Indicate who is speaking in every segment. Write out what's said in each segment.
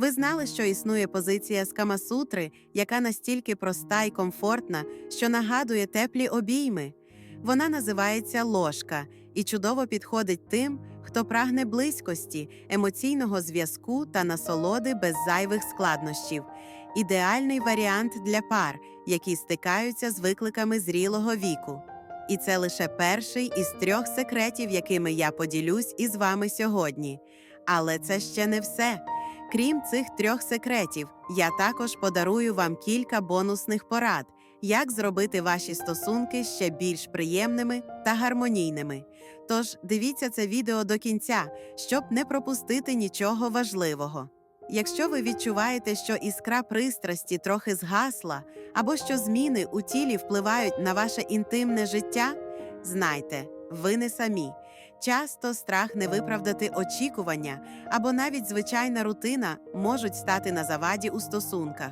Speaker 1: Ви знали, що існує позиція з Камасутри, яка настільки проста і комфортна, що нагадує теплі обійми. Вона називається ложка і чудово підходить тим, хто прагне близькості, емоційного зв'язку та насолоди без зайвих складнощів. Ідеальний варіант для пар, які стикаються з викликами зрілого віку. І це лише перший із трьох секретів, якими я поділюсь із вами сьогодні. Але це ще не все. Крім цих трьох секретів, я також подарую вам кілька бонусних порад, як зробити ваші стосунки ще більш приємними та гармонійними. Тож дивіться це відео до кінця, щоб не пропустити нічого важливого. Якщо ви відчуваєте, що іскра пристрасті трохи згасла, або що зміни у тілі впливають на ваше інтимне життя, знайте, ви не самі. Часто страх не виправдати очікування або навіть звичайна рутина можуть стати на заваді у стосунках.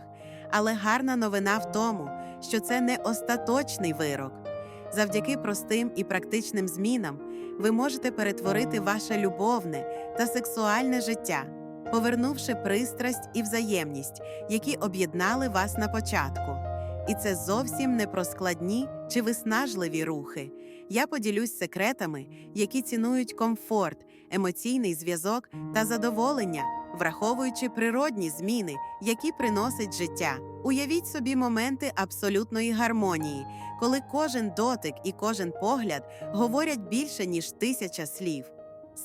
Speaker 1: Але гарна новина в тому, що це не остаточний вирок. Завдяки простим і практичним змінам ви можете перетворити ваше любовне та сексуальне життя, повернувши пристрасть і взаємність, які об'єднали вас на початку. І це зовсім не про складні чи виснажливі рухи. Я поділюсь секретами, які цінують комфорт, емоційний зв'язок та задоволення, враховуючи природні зміни, які приносить життя. Уявіть собі моменти абсолютної гармонії, коли кожен дотик і кожен погляд говорять більше ніж тисяча слів.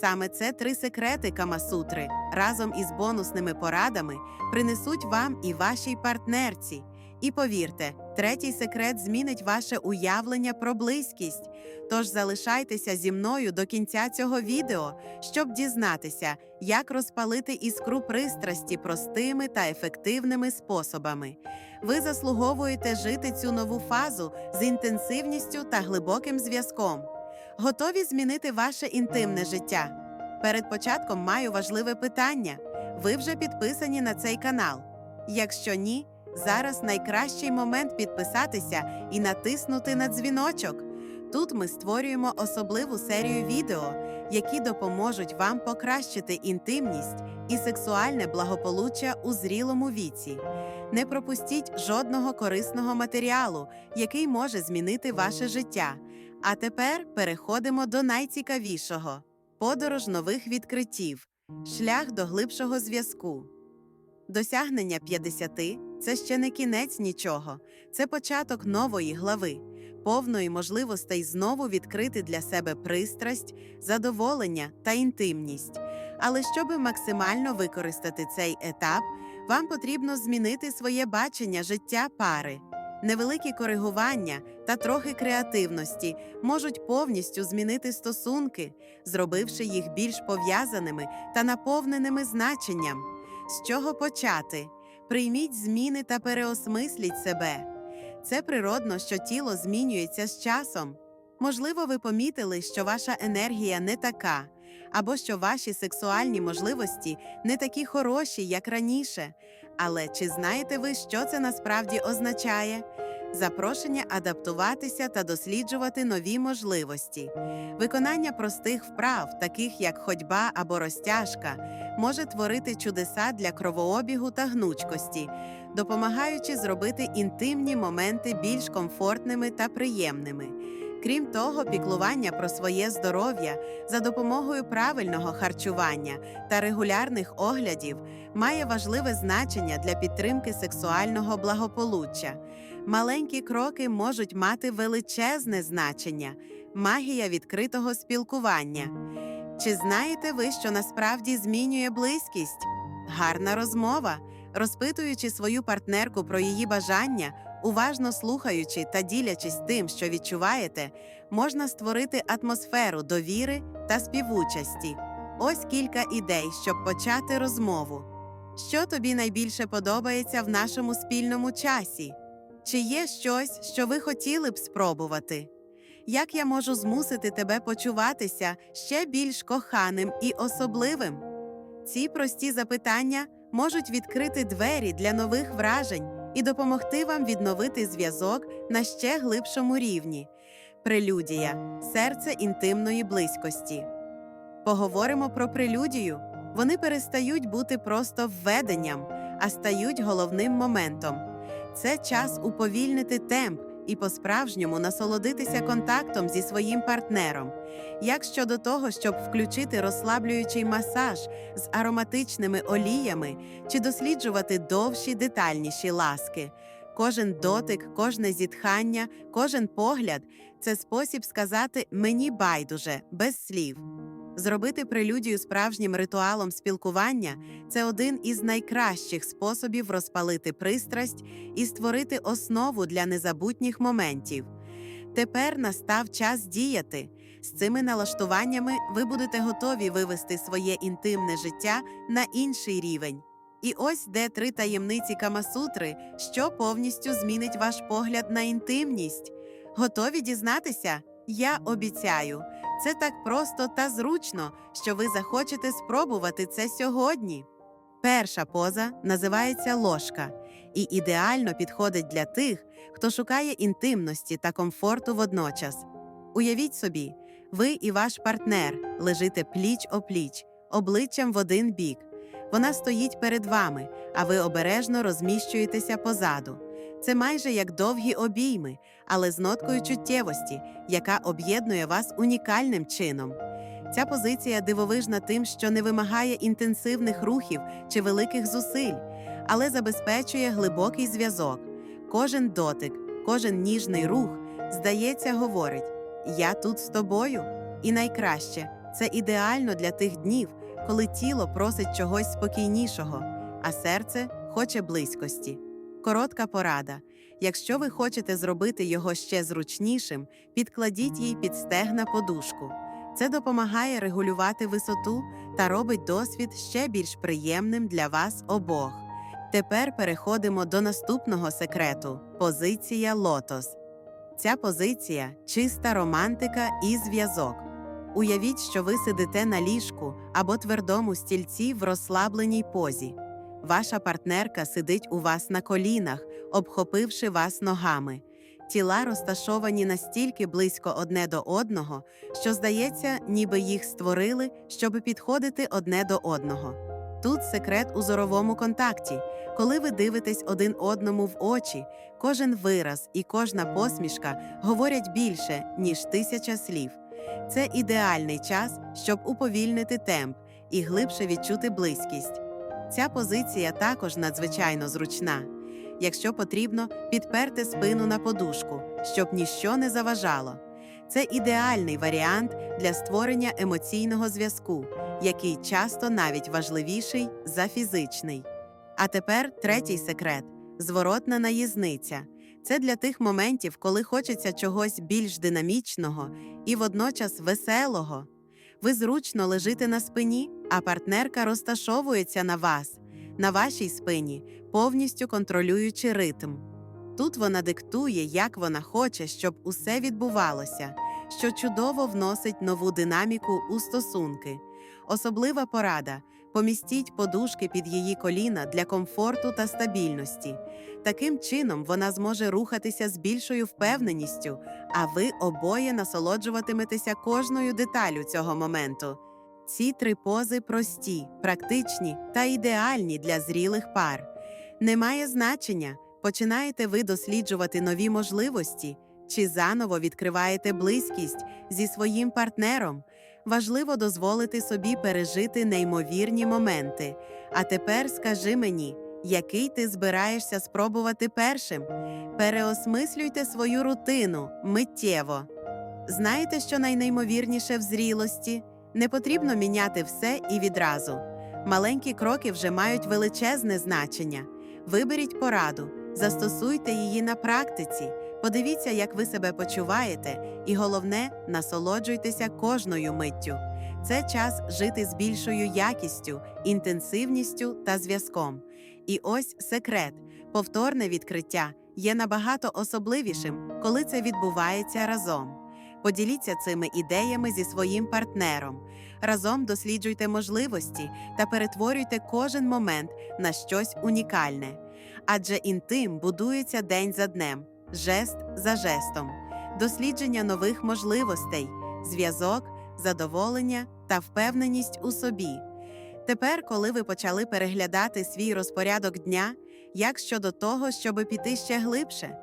Speaker 1: Саме це три секрети Камасутри разом із бонусними порадами принесуть вам і вашій партнерці. І повірте, третій секрет змінить ваше уявлення про близькість. Тож залишайтеся зі мною до кінця цього відео, щоб дізнатися, як розпалити іскру пристрасті простими та ефективними способами. Ви заслуговуєте жити цю нову фазу з інтенсивністю та глибоким зв'язком. Готові змінити ваше інтимне життя? Перед початком маю важливе питання: ви вже підписані на цей канал? Якщо ні, Зараз найкращий момент підписатися і натиснути на дзвіночок. Тут ми створюємо особливу серію відео, які допоможуть вам покращити інтимність і сексуальне благополуччя у зрілому віці. Не пропустіть жодного корисного матеріалу, який може змінити ваше життя. А тепер переходимо до найцікавішого подорож нових відкриттів, шлях до глибшого зв'язку. Досягнення 50 – це ще не кінець нічого, це початок нової глави, повної можливостей знову відкрити для себе пристрасть, задоволення та інтимність. Але щоб максимально використати цей етап, вам потрібно змінити своє бачення життя пари. Невеликі коригування та трохи креативності можуть повністю змінити стосунки, зробивши їх більш пов'язаними та наповненими значенням. З чого почати? Прийміть зміни та переосмисліть себе. Це природно, що тіло змінюється з часом. Можливо, ви помітили, що ваша енергія не така, або що ваші сексуальні можливості не такі хороші, як раніше. Але чи знаєте ви, що це насправді означає? Запрошення адаптуватися та досліджувати нові можливості. Виконання простих вправ, таких як ходьба або розтяжка, може творити чудеса для кровообігу та гнучкості, допомагаючи зробити інтимні моменти більш комфортними та приємними. Крім того, піклування про своє здоров'я за допомогою правильного харчування та регулярних оглядів має важливе значення для підтримки сексуального благополуччя. Маленькі кроки можуть мати величезне значення магія відкритого спілкування. Чи знаєте ви, що насправді змінює близькість? Гарна розмова, розпитуючи свою партнерку про її бажання, уважно слухаючи та ділячись тим, що відчуваєте, можна створити атмосферу довіри та співучасті. Ось кілька ідей, щоб почати розмову. Що тобі найбільше подобається в нашому спільному часі? Чи є щось, що ви хотіли б спробувати? Як я можу змусити тебе почуватися ще більш коханим і особливим? Ці прості запитання можуть відкрити двері для нових вражень і допомогти вам відновити зв'язок на ще глибшому рівні. Прелюдія серце інтимної близькості. Поговоримо про прелюдію. Вони перестають бути просто введенням, а стають головним моментом. Це час уповільнити темп і по-справжньому насолодитися контактом зі своїм партнером. Як щодо того, щоб включити розслаблюючий масаж з ароматичними оліями чи досліджувати довші детальніші ласки. Кожен дотик, кожне зітхання, кожен погляд це спосіб сказати мені байдуже без слів. Зробити прелюдію справжнім ритуалом спілкування це один із найкращих способів розпалити пристрасть і створити основу для незабутніх моментів. Тепер настав час діяти. З цими налаштуваннями ви будете готові вивести своє інтимне життя на інший рівень. І ось де три таємниці Камасутри, що повністю змінить ваш погляд на інтимність. Готові дізнатися? Я обіцяю, це так просто та зручно, що ви захочете спробувати це сьогодні. Перша поза називається ложка і ідеально підходить для тих, хто шукає інтимності та комфорту водночас. Уявіть собі, ви і ваш партнер лежите пліч опліч, обличчям в один бік. Вона стоїть перед вами, а ви обережно розміщуєтеся позаду. Це майже як довгі обійми, але з ноткою чуттєвості, яка об'єднує вас унікальним чином. Ця позиція дивовижна тим, що не вимагає інтенсивних рухів чи великих зусиль, але забезпечує глибокий зв'язок. Кожен дотик, кожен ніжний рух, здається, говорить: Я тут з тобою. І найкраще це ідеально для тих днів, коли тіло просить чогось спокійнішого, а серце хоче близькості. Коротка порада. Якщо ви хочете зробити його ще зручнішим, підкладіть їй під стегна подушку. Це допомагає регулювати висоту та робить досвід ще більш приємним для вас обох. Тепер переходимо до наступного секрету позиція лотос. Ця позиція чиста романтика і зв'язок. Уявіть, що ви сидите на ліжку або твердому стільці в розслабленій позі. Ваша партнерка сидить у вас на колінах, обхопивши вас ногами. Тіла розташовані настільки близько одне до одного, що здається, ніби їх створили, щоб підходити одне до одного. Тут секрет у зоровому контакті. Коли ви дивитесь один одному в очі, кожен вираз і кожна посмішка говорять більше, ніж тисяча слів. Це ідеальний час, щоб уповільнити темп і глибше відчути близькість. Ця позиція також надзвичайно зручна. Якщо потрібно, підперти спину на подушку, щоб ніщо не заважало. Це ідеальний варіант для створення емоційного зв'язку, який часто навіть важливіший за фізичний. А тепер третій секрет зворотна наїзниця. Це для тих моментів, коли хочеться чогось більш динамічного і водночас веселого. Ви зручно лежите на спині, а партнерка розташовується на вас, на вашій спині, повністю контролюючи ритм. Тут вона диктує, як вона хоче, щоб усе відбувалося, що чудово вносить нову динаміку у стосунки. Особлива порада помістіть подушки під її коліна для комфорту та стабільності. Таким чином вона зможе рухатися з більшою впевненістю, а ви обоє насолоджуватиметеся кожною деталю цього моменту. Ці три пози прості, практичні та ідеальні для зрілих пар. Немає значення, починаєте ви досліджувати нові можливості чи заново відкриваєте близькість зі своїм партнером. Важливо дозволити собі пережити неймовірні моменти. А тепер скажи мені, який ти збираєшся спробувати першим? Переосмислюйте свою рутину миттєво. Знаєте, що найнеймовірніше в зрілості? Не потрібно міняти все і відразу. Маленькі кроки вже мають величезне значення. Виберіть пораду, застосуйте її на практиці, подивіться, як ви себе почуваєте, і головне, насолоджуйтеся кожною миттю. Це час жити з більшою якістю, інтенсивністю та зв'язком. І ось секрет: повторне відкриття є набагато особливішим, коли це відбувається разом. Поділіться цими ідеями зі своїм партнером. Разом досліджуйте можливості та перетворюйте кожен момент на щось унікальне. Адже інтим будується день за днем, жест за жестом, дослідження нових можливостей, зв'язок, задоволення та впевненість у собі. Тепер, коли ви почали переглядати свій розпорядок дня, як щодо того, щоб піти ще глибше,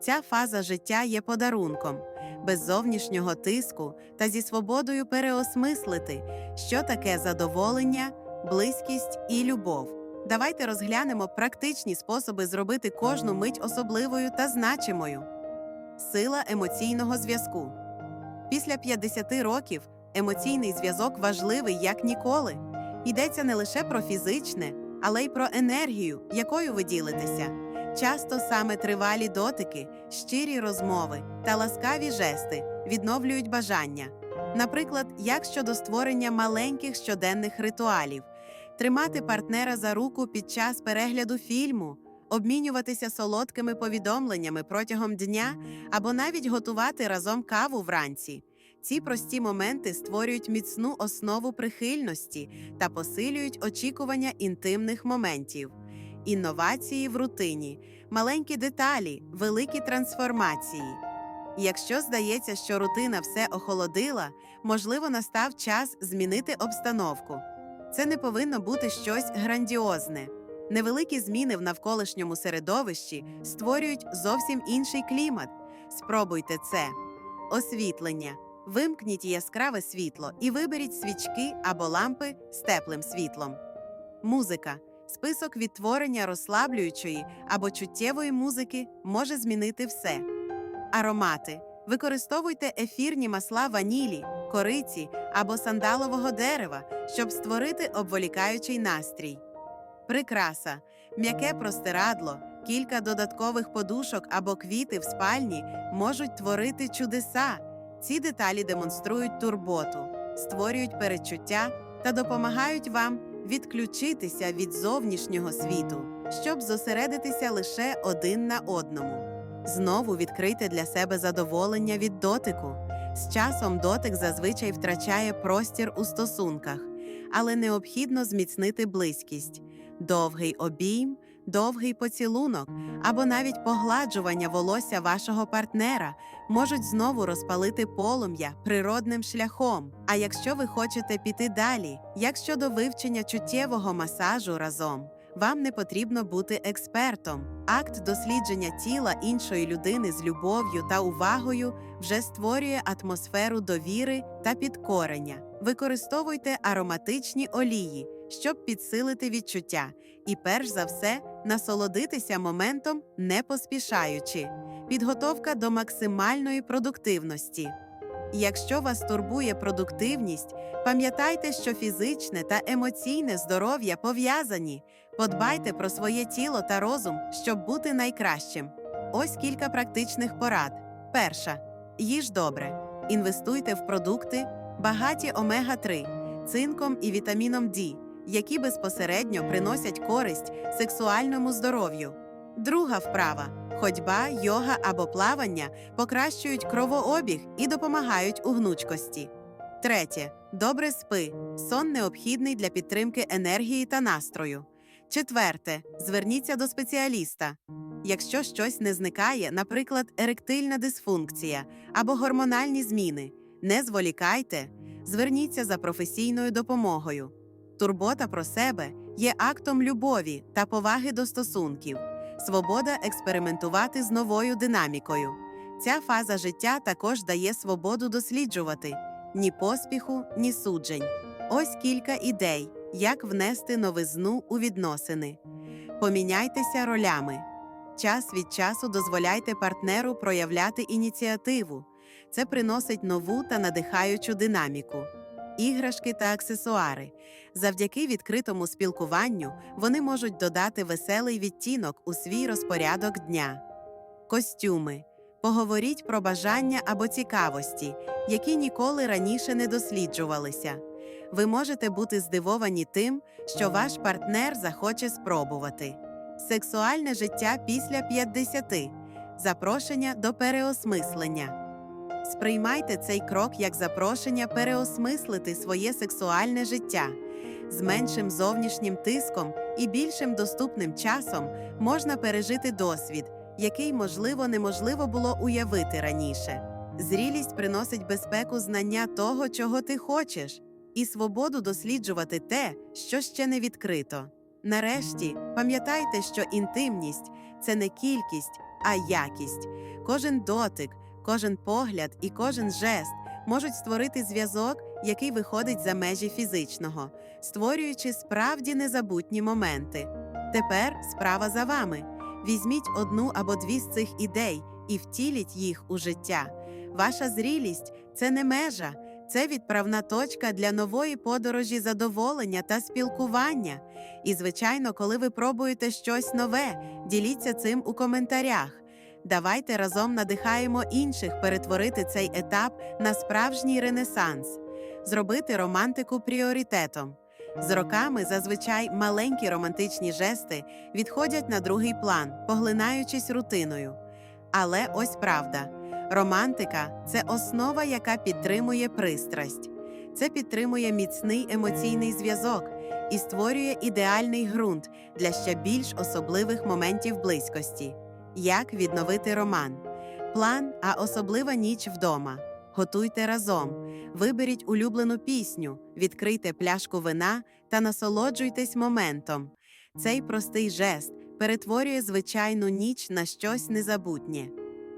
Speaker 1: ця фаза життя є подарунком, без зовнішнього тиску та зі свободою переосмислити, що таке задоволення, близькість і любов. Давайте розглянемо практичні способи зробити кожну мить особливою та значимою. Сила емоційного зв'язку. Після 50 років емоційний зв'язок важливий як ніколи. Йдеться не лише про фізичне, але й про енергію, якою ви ділитеся. Часто саме тривалі дотики, щирі розмови та ласкаві жести відновлюють бажання. Наприклад, як щодо створення маленьких щоденних ритуалів, тримати партнера за руку під час перегляду фільму, обмінюватися солодкими повідомленнями протягом дня або навіть готувати разом каву вранці. Ці прості моменти створюють міцну основу прихильності та посилюють очікування інтимних моментів. Інновації в рутині, маленькі деталі, великі трансформації. Якщо здається, що рутина все охолодила, можливо, настав час змінити обстановку. Це не повинно бути щось грандіозне. Невеликі зміни в навколишньому середовищі створюють зовсім інший клімат. Спробуйте це. Освітлення. Вимкніть яскраве світло і виберіть свічки або лампи з теплим світлом. Музика. Список відтворення розслаблюючої або чуттєвої музики може змінити все. Аромати. Використовуйте ефірні масла ванілі, кориці або сандалового дерева, щоб створити обволікаючий настрій. Прикраса. М'яке простирадло, кілька додаткових подушок або квіти в спальні можуть творити чудеса. Ці деталі демонструють турботу, створюють перечуття та допомагають вам відключитися від зовнішнього світу, щоб зосередитися лише один на одному. Знову відкрийте для себе задоволення від дотику. З часом дотик зазвичай втрачає простір у стосунках, але необхідно зміцнити близькість, довгий обійм, довгий поцілунок або навіть погладжування волосся вашого партнера можуть знову розпалити полум'я природним шляхом. А якщо ви хочете піти далі, як щодо вивчення чуттєвого масажу разом, вам не потрібно бути експертом. Акт дослідження тіла іншої людини з любов'ю та увагою вже створює атмосферу довіри та підкорення. Використовуйте ароматичні олії, щоб підсилити відчуття, і перш за все насолодитися моментом, не поспішаючи. Підготовка до максимальної продуктивності. Якщо вас турбує продуктивність, пам'ятайте, що фізичне та емоційне здоров'я пов'язані. Подбайте про своє тіло та розум, щоб бути найкращим. Ось кілька практичних порад. Перша. Їж добре. Інвестуйте в продукти, багаті омега-3, цинком і вітаміном D, які безпосередньо приносять користь сексуальному здоров'ю. Друга вправа. Ходьба, йога або плавання покращують кровообіг і допомагають у гнучкості. Третє. Добре спи. Сон необхідний для підтримки енергії та настрою. Четверте. Зверніться до спеціаліста. Якщо щось не зникає, наприклад, еректильна дисфункція або гормональні зміни, не зволікайте, зверніться за професійною допомогою. Турбота про себе є актом любові та поваги до стосунків, свобода експериментувати з новою динамікою. Ця фаза життя також дає свободу досліджувати ні поспіху, ні суджень. Ось кілька ідей, як внести новизну у відносини. Поміняйтеся ролями. Час від часу дозволяйте партнеру проявляти ініціативу. Це приносить нову та надихаючу динаміку. Іграшки та аксесуари. Завдяки відкритому спілкуванню вони можуть додати веселий відтінок у свій розпорядок дня. Костюми. Поговоріть про бажання або цікавості, які ніколи раніше не досліджувалися. Ви можете бути здивовані тим, що ваш партнер захоче спробувати. Сексуальне життя після 50. Запрошення до переосмислення. Сприймайте цей крок як запрошення переосмислити своє сексуальне життя. З меншим зовнішнім тиском і більшим доступним часом можна пережити досвід, який, можливо, неможливо було уявити раніше. Зрілість приносить безпеку знання того, чого ти хочеш. І свободу досліджувати те, що ще не відкрито. Нарешті, пам'ятайте, що інтимність це не кількість, а якість. Кожен дотик, кожен погляд і кожен жест можуть створити зв'язок, який виходить за межі фізичного, створюючи справді незабутні моменти. Тепер справа за вами. Візьміть одну або дві з цих ідей і втіліть їх у життя. Ваша зрілість це не межа, це відправна точка для нової подорожі задоволення та спілкування. І, звичайно, коли ви пробуєте щось нове, діліться цим у коментарях. Давайте разом надихаємо інших перетворити цей етап на справжній ренесанс, зробити романтику пріоритетом. З роками зазвичай маленькі романтичні жести відходять на другий план, поглинаючись рутиною. Але ось правда: романтика це основа, яка підтримує пристрасть. Це підтримує міцний емоційний зв'язок і створює ідеальний ґрунт для ще більш особливих моментів близькості. Як відновити роман? План, а особлива ніч вдома. Готуйте разом, виберіть улюблену пісню, відкрийте пляшку вина та насолоджуйтесь моментом. Цей простий жест перетворює звичайну ніч на щось незабутнє.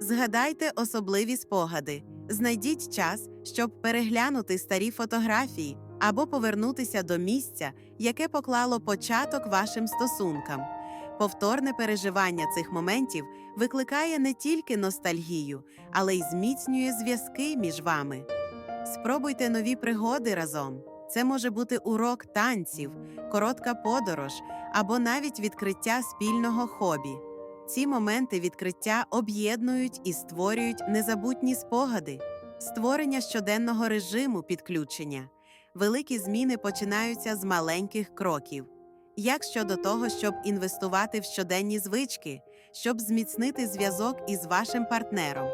Speaker 1: Згадайте особливі спогади, знайдіть час, щоб переглянути старі фотографії або повернутися до місця, яке поклало початок вашим стосункам. Повторне переживання цих моментів викликає не тільки ностальгію, але й зміцнює зв'язки між вами. Спробуйте нові пригоди разом. Це може бути урок танців, коротка подорож або навіть відкриття спільного хобі. Ці моменти відкриття об'єднують і створюють незабутні спогади, створення щоденного режиму підключення. Великі зміни починаються з маленьких кроків. Як щодо того, щоб інвестувати в щоденні звички, щоб зміцнити зв'язок із вашим партнером,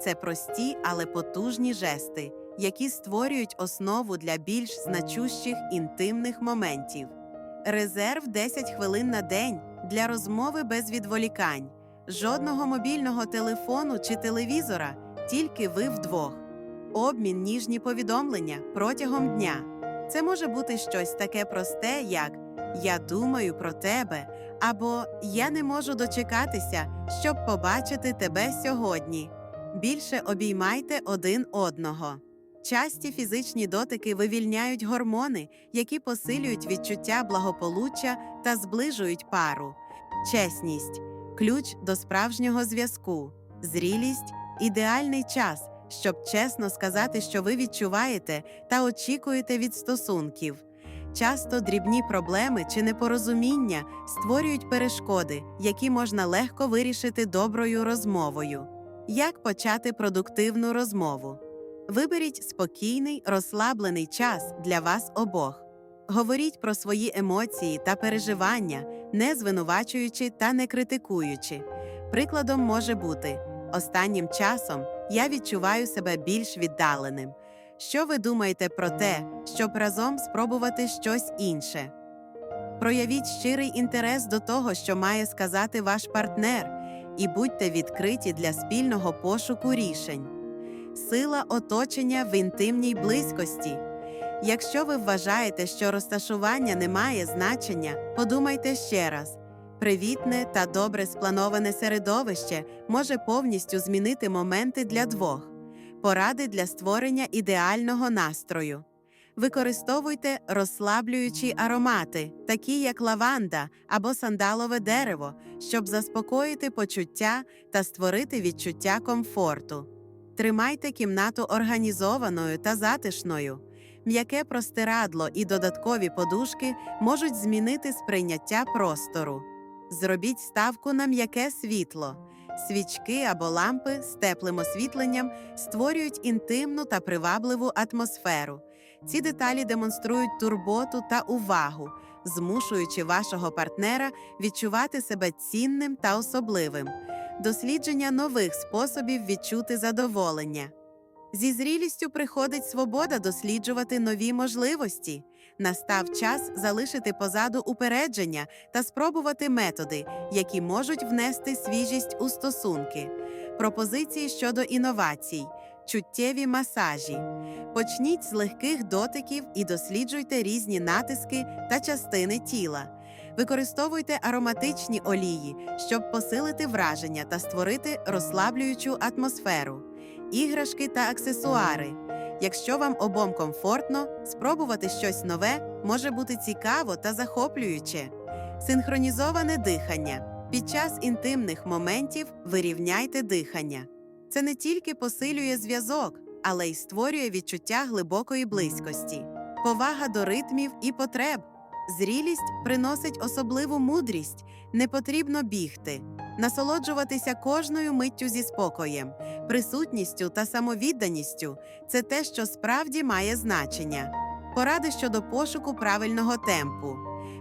Speaker 1: це прості, але потужні жести, які створюють основу для більш значущих інтимних моментів. Резерв 10 хвилин на день для розмови без відволікань, жодного мобільного телефону чи телевізора, тільки ви вдвох. Обмін ніжні повідомлення протягом дня. Це може бути щось таке просте, як Я думаю про тебе або Я не можу дочекатися, щоб побачити тебе сьогодні. Більше обіймайте один одного. Часті фізичні дотики вивільняють гормони, які посилюють відчуття благополуччя та зближують пару. Чесність ключ до справжнього зв'язку, зрілість ідеальний час, щоб чесно сказати, що ви відчуваєте та очікуєте від стосунків. Часто дрібні проблеми чи непорозуміння створюють перешкоди, які можна легко вирішити доброю розмовою. Як почати продуктивну розмову? Виберіть спокійний, розслаблений час для вас обох. Говоріть про свої емоції та переживання, не звинувачуючи та не критикуючи. Прикладом може бути: останнім часом я відчуваю себе більш віддаленим. Що ви думаєте про те, щоб разом спробувати щось інше? Проявіть щирий інтерес до того, що має сказати ваш партнер, і будьте відкриті для спільного пошуку рішень. Сила оточення в інтимній близькості. Якщо ви вважаєте, що розташування не має значення, подумайте ще раз. Привітне та добре сплановане середовище може повністю змінити моменти для двох, поради для створення ідеального настрою. Використовуйте розслаблюючі аромати, такі як лаванда або сандалове дерево, щоб заспокоїти почуття та створити відчуття комфорту. Тримайте кімнату організованою та затишною. М'яке простирадло і додаткові подушки можуть змінити сприйняття простору. Зробіть ставку на м'яке світло. Свічки або лампи з теплим освітленням створюють інтимну та привабливу атмосферу. Ці деталі демонструють турботу та увагу, змушуючи вашого партнера відчувати себе цінним та особливим. Дослідження нових способів відчути задоволення. Зі зрілістю приходить свобода досліджувати нові можливості. Настав час залишити позаду упередження та спробувати методи, які можуть внести свіжість у стосунки. Пропозиції щодо інновацій. чуттєві масажі. Почніть з легких дотиків і досліджуйте різні натиски та частини тіла. Використовуйте ароматичні олії, щоб посилити враження та створити розслаблюючу атмосферу, іграшки та аксесуари. Якщо вам обом комфортно, спробувати щось нове може бути цікаво та захоплююче. Синхронізоване дихання. Під час інтимних моментів вирівняйте дихання. Це не тільки посилює зв'язок, але й створює відчуття глибокої близькості, повага до ритмів і потреб. Зрілість приносить особливу мудрість, не потрібно бігти, насолоджуватися кожною миттю зі спокоєм, присутністю та самовідданістю це те, що справді має значення. Поради щодо пошуку правильного темпу.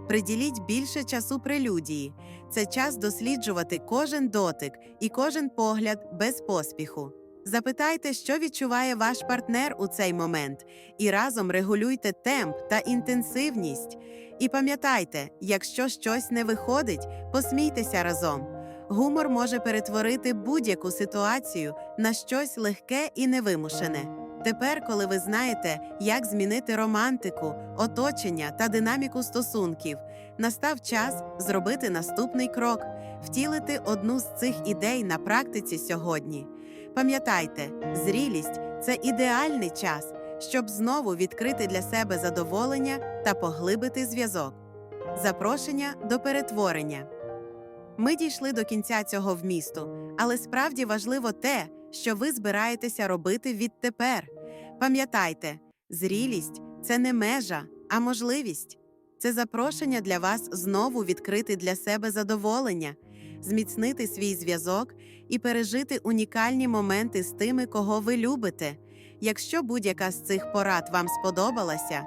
Speaker 1: Приділіть більше часу прелюдії. Це час досліджувати кожен дотик і кожен погляд без поспіху. Запитайте, що відчуває ваш партнер у цей момент, і разом регулюйте темп та інтенсивність. І пам'ятайте, якщо щось не виходить, посмійтеся разом. Гумор може перетворити будь-яку ситуацію на щось легке і невимушене. Тепер, коли ви знаєте, як змінити романтику, оточення та динаміку стосунків, настав час зробити наступний крок, втілити одну з цих ідей на практиці сьогодні. Пам'ятайте, зрілість це ідеальний час, щоб знову відкрити для себе задоволення та поглибити зв'язок. Запрошення до перетворення. Ми дійшли до кінця цього вмісту, але справді важливо те, що ви збираєтеся робити відтепер. Пам'ятайте, зрілість це не межа, а можливість. Це запрошення для вас знову відкрити для себе задоволення, зміцнити свій зв'язок і пережити унікальні моменти з тими, кого ви любите. Якщо будь-яка з цих порад вам сподобалася,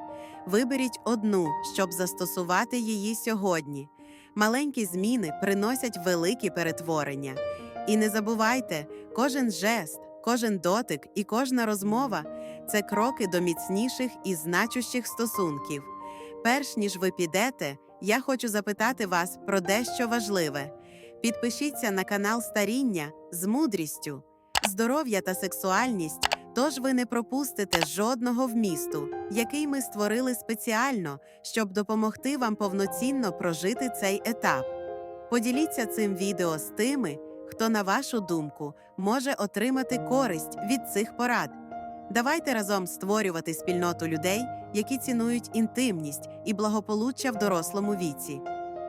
Speaker 1: виберіть одну, щоб застосувати її сьогодні. Маленькі зміни приносять великі перетворення. І не забувайте, кожен жест, кожен дотик і кожна розмова це кроки до міцніших і значущих стосунків. Перш ніж ви підете, я хочу запитати вас про дещо важливе. Підпишіться на канал Старіння з мудрістю, здоров'я та сексуальність, тож ви не пропустите жодного вмісту, який ми створили спеціально, щоб допомогти вам повноцінно прожити цей етап. Поділіться цим відео з тими, хто, на вашу думку, може отримати користь від цих порад. Давайте разом створювати спільноту людей, які цінують інтимність і благополуччя в дорослому віці.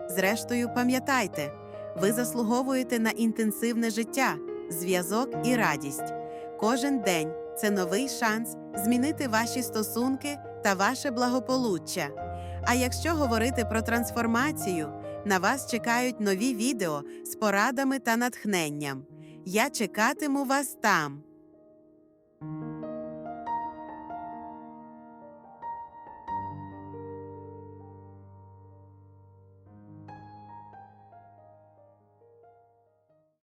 Speaker 1: Зрештою, пам'ятайте, ви заслуговуєте на інтенсивне життя, зв'язок і радість. Кожен день це новий шанс змінити ваші стосунки та ваше благополуччя. А якщо говорити про трансформацію, на вас чекають нові відео з порадами та натхненням. Я чекатиму вас там.